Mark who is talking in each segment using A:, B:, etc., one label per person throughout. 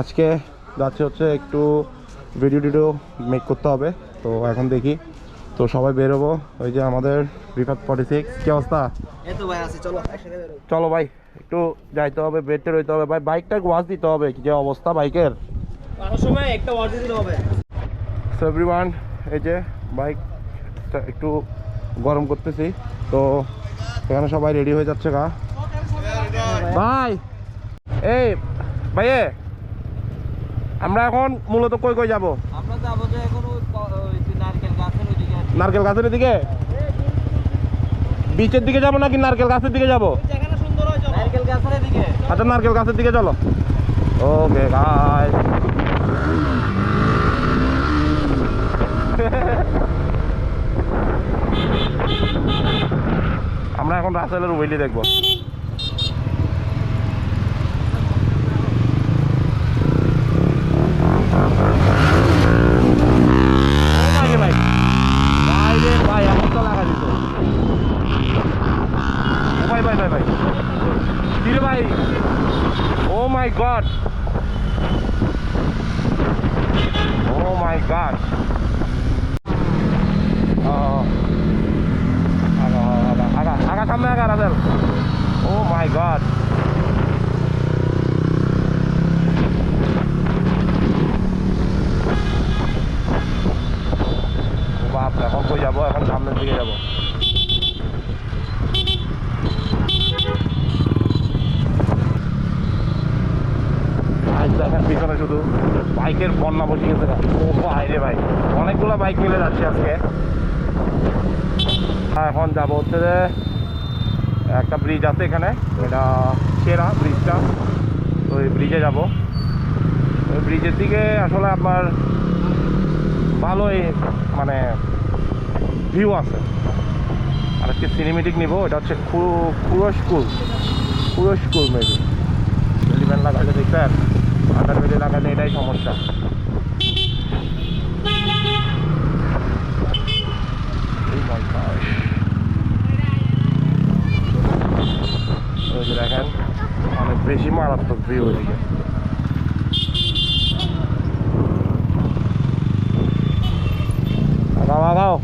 A: আজকে যাচ্ছে হচ্ছে একটু ভিডিও টিডিও মেক করতে হবে। তো এখন দেখি। তো সবাই বেরোবো ওই যে আমাদের রিফাত ফর্টি সিক্স কী অবস্থা?
B: চলো
A: ভাই একটু যাইতে হবে বেডটে রইতে হবে। ভাই বাইকটা ওয়াশ দিতে হবে। কি যে অবস্থা বাইকের
B: সময় একটা ওয়ার্ড দিতে হবে।
A: এভরিওয়ান এই যে বাইক একটু গরম করতেছি। তো এখানে সবাই রেডি হয়ে যাচ্ছে গা। ভাই এই ভাইয়ে। আমরা এখন মূলত কই কই যাব?
B: আমরা যাব যে এখন ওই ওই নারকেল গাছের ওইদিকে
A: নারকেল গাছের দিকে বিচের দিকে যাব নাকি নারকেল গাছের দিকে যাব?
B: যেখানে সুন্দর হয় চলো। নারকেল গাছের এদিকে।
A: আচ্ছা নারকেল গাছের দিকে চলো। ওকে গাইস আমরা এখন রাসেলের ওয়েলি দেখব ভাই ভাই ভাই রে ভাই এখন তো লাগা দিত ও ভাই ভাই ভাই ভাই কিরে ভাই ও মাই গড ও মাই গড আগা আগা আগা আগা সামনে আগা রাজেল ও মাই গড বাপ এখন কই যাব এখন সামনের দিকে যাব আজ দেখেন পিছনে শুধু বাইকের বন্যা বসে গেছে গা। ভাই অনেকগুলো বাইক মিলে যাচ্ছে আজকে। এখন যাব হচ্ছে যে একটা ব্রিজ আছে এখানে, এটা সেরা ব্রিজটা তো ওই ব্রিজে যাব। ওই ব্রিজের দিকে আসলে আপনার ভালোই মানে ভিউ আছে। আর আজকে সিনেমেটিক নিব, এটা হচ্ছে খুরো স্কুল খুরো স্কুল মেবি এলিমেন্ট লাগালে আধার বেলে লাগালে এটাই সমস্যা। দেখেন, অনেক বেশি মারাত্মক ভিউ ওইদিকে আগাও আগাও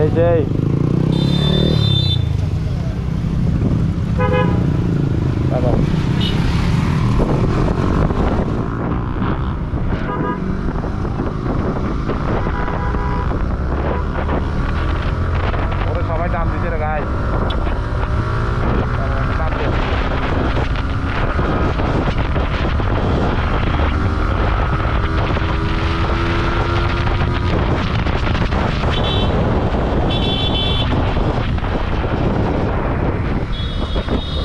A: এই যেই আগাও ওরে সবাই দাম দিচ্ছে রে গাই দাম দিয়ে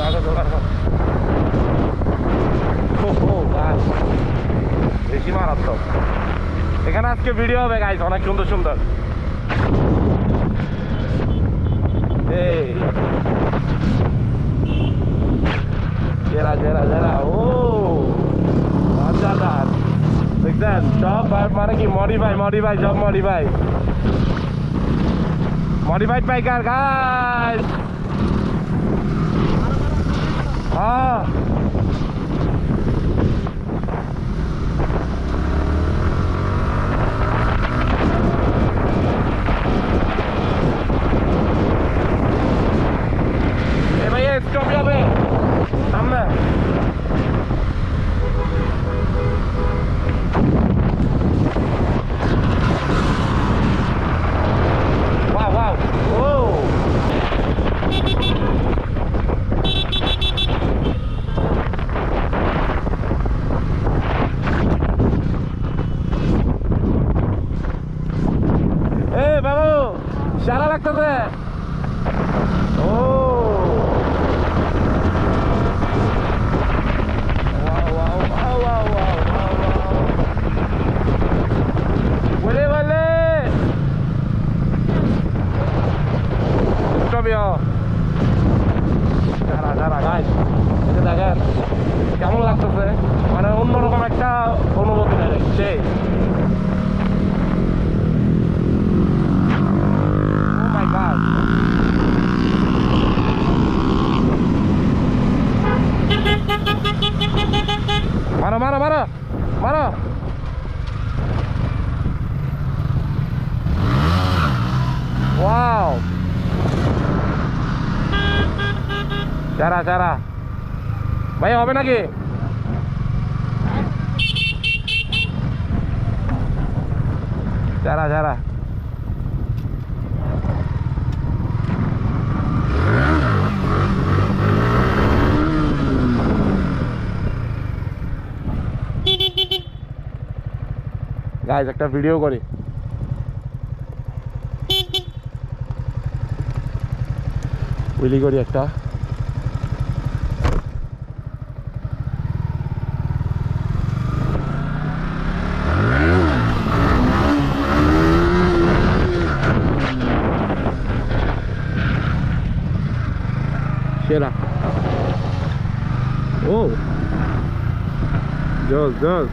A: রাখো তো, রাখো। ও, ও, গাছ। বেশি মারাত্মক এখানে আজকে ভিডিও হবে গাইজ অনেক সুন্দর সুন্দর। এই। জেরা জেরা জেরা, ও। মজাদার দেখছেন? সব মানে কি মডিফাই মডিফাই সব মডিফাই মডিফাইড গাইজ হ্যাঁ। হবে যারা যারা গাছ দেখেন, কেমন লাগতেছে? মানে অন্যরকম একটা অনুভূতি দেখছে। oh মারা মারা মারা মারা। চারা চারা ভাই হবে নাকি? চারা চারা গাইজ একটা ভিডিও করি। উইলি করি একটা। সেরা ও জোস জোস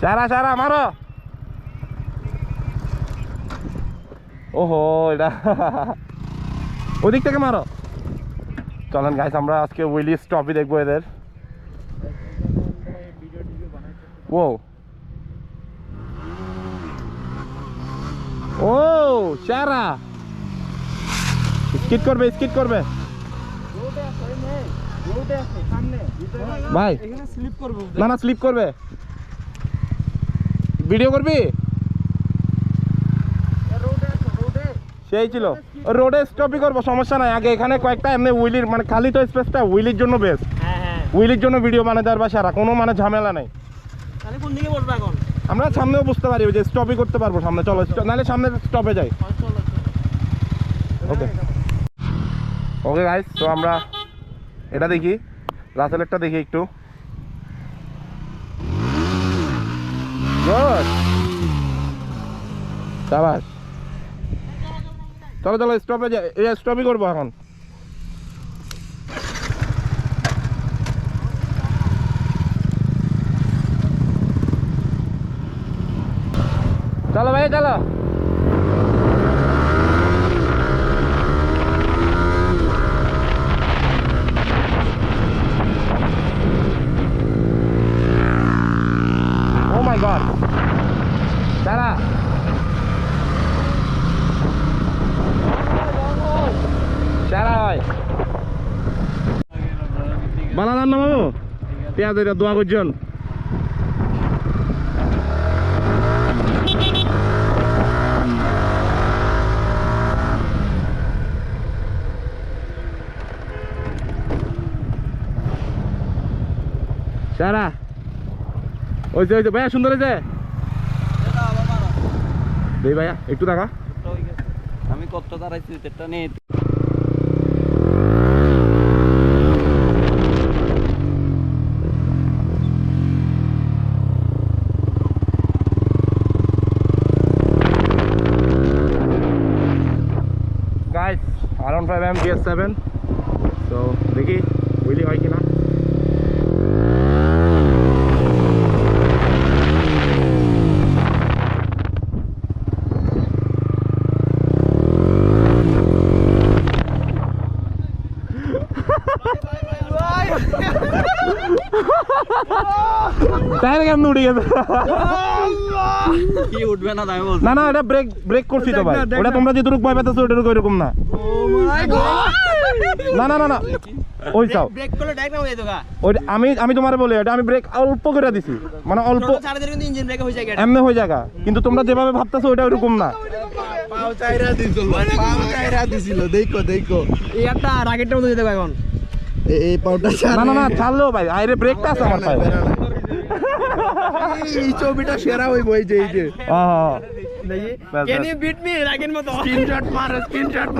A: সারা সারা মারো ওহো এটা। ওদিক থেকে মারো। চলেন গাইস আমরা আজকে উইলি স্টপই দেখব এদের। ও ও সারা স্কিট করবে স্কিট করবে। ভাই না না স্লিপ করবে। ভিডিও করবি? সেই ছিল। রোডে স্টপই করব সমস্যা নাই। আগে এখানে কয়েকটা এমনি উইলির মানে খালি তো স্পেসটা উইলির জন্য বেস্ট
B: হ্যাঁ হ্যাঁ।
A: উইলির জন্য ভিডিও বানাতে পারবা সারা কোনো মানে ঝামেলা নাই। আমরা সামনেও বুঝতে পারি যে স্টপই করতে পারব সামনে। চলো নাহলে সামনে স্টপে যাই। ওকে ওকে গাইস তো আমরা এটা দেখি। রাসেলেরটা দেখি একটু। সাবাস চলো চলো স্টপে যাই। স্টপই করব এখন। চলো ভাই, চলো। পেঁয়াজ এটা দোয়া করছেন সারা। ওই যে ওই যে ভাইয়া সুন্দর হয়েছে? ভাইয়া একটু দেখা।
B: আমি কত দাঁড়াইছি এটা নিয়ে
A: guys R one five M BS seven তো দেখি বুঝলি হয় কিনা টায়ার কেমন উঠে গেছে
B: কি উঠবে না তাই বলছি?
A: না না এটা ব্রেক ব্রেক করছি তো ভাই। ওটা তোমরা যেটুকু ভয় পেতেছো ওটা এরকম না। না না না না। ওই চাও।
B: ব্রেক করলে ডাইরেক্ট নামে যেত গা
A: ওইটা আমি আমি তোমার বলি আমি ব্রেক অল্প করে দিছি। মানে অল্প
B: হয়ে
A: এমনি হয়ে যাগা কিন্তু তোমরা যেভাবে ভাবতেছো ওটা ওইরকম না।
C: দেখো দেখো।
B: এই রাকেটের মতো যেতে এখন।
C: এই পাউটা
A: না না না ছাড়লেও ভাই আরে ব্রেকটা আছে আমার পায়ে।
C: এই ছবিটা সেরা হইব এই যে এই যে।
A: আহা।
B: ক্যান ইউ বিট মি রাকের মতো।
C: স্ক্রিনশট মারো স্ক্রিনশট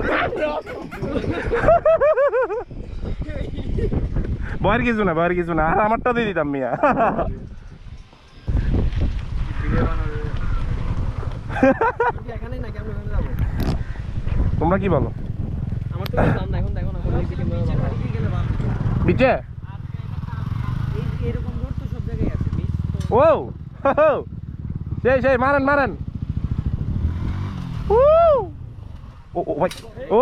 A: ভয়ের কিছু না ভয়ের কিছু না। আর আমারটা দিয়ে দিতাম মিয়া। তোমরা কি বলো?
B: আমার তো দাম না এখন দেখো না কোন দিকে গেলে ভালো
A: বিচে
B: এই এরকম রোড তো সব জায়গায় আছে মিস তো
A: ও সেই সেই মারেন মারেন! ও ও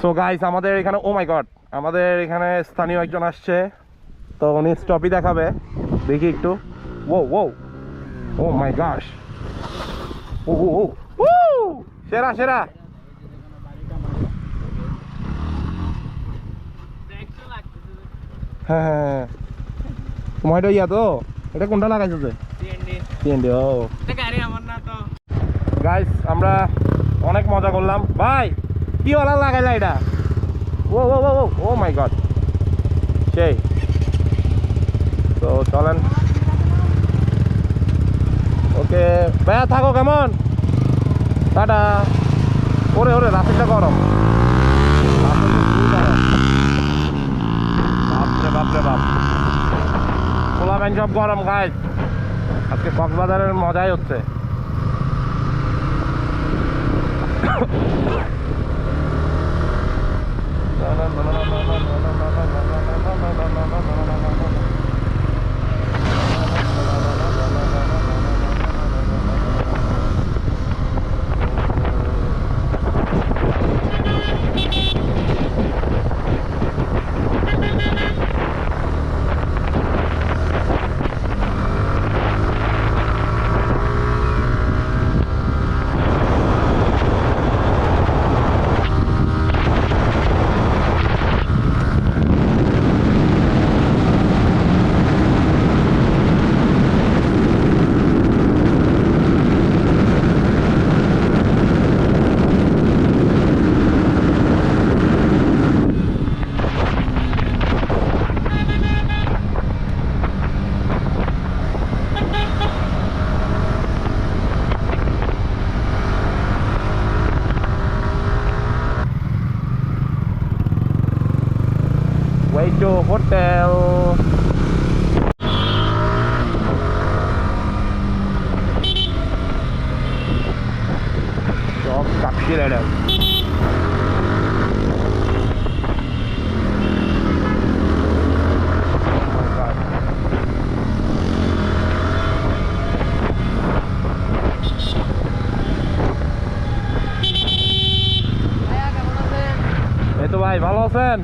A: সো গাইস আমাদের এখানে ও মাই গড আমাদের এখানে স্থানীয় একজন আসছে। তো উনি স্টপই দেখাবে। দেখি একটু। ও ও ও মাই গাশ ও ও ও সেরা সেরা। হ্যাঁ হ্যাঁ হ্যাঁ। তোমার এটা ইয়া তো এটা কোনটা লাগাইছো যে? ও
B: তো।
A: গাইস আমরা অনেক মজা করলাম। ভাই কি ওলা লাগাইলা এটা? ও ও ও ও মাই গড সেই। তো চলেন। ওকে ভাইয়া থাকো কেমন? টাটা। ওরে ওরে রাস্তাটা গরম। বাপরে বাপরে বাপ পোলা প্যান্ট সব গরম গাইস আজকে কক্সবাজারের মজাই হচ্ছে। hotel จอมกลับที่เลยเนี่ยไอ้ตัวไอ้มาลอเซน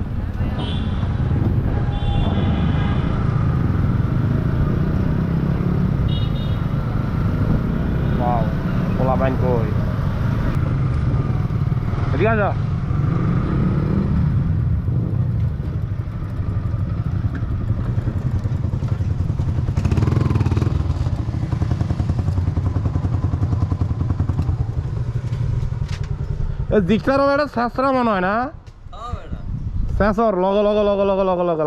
A: main koi. Jadi aja. দীক্ষার একটা শাস্ত্র মনে হয় না স্যাঁসর লগ লগ লগ লগ লগ লগ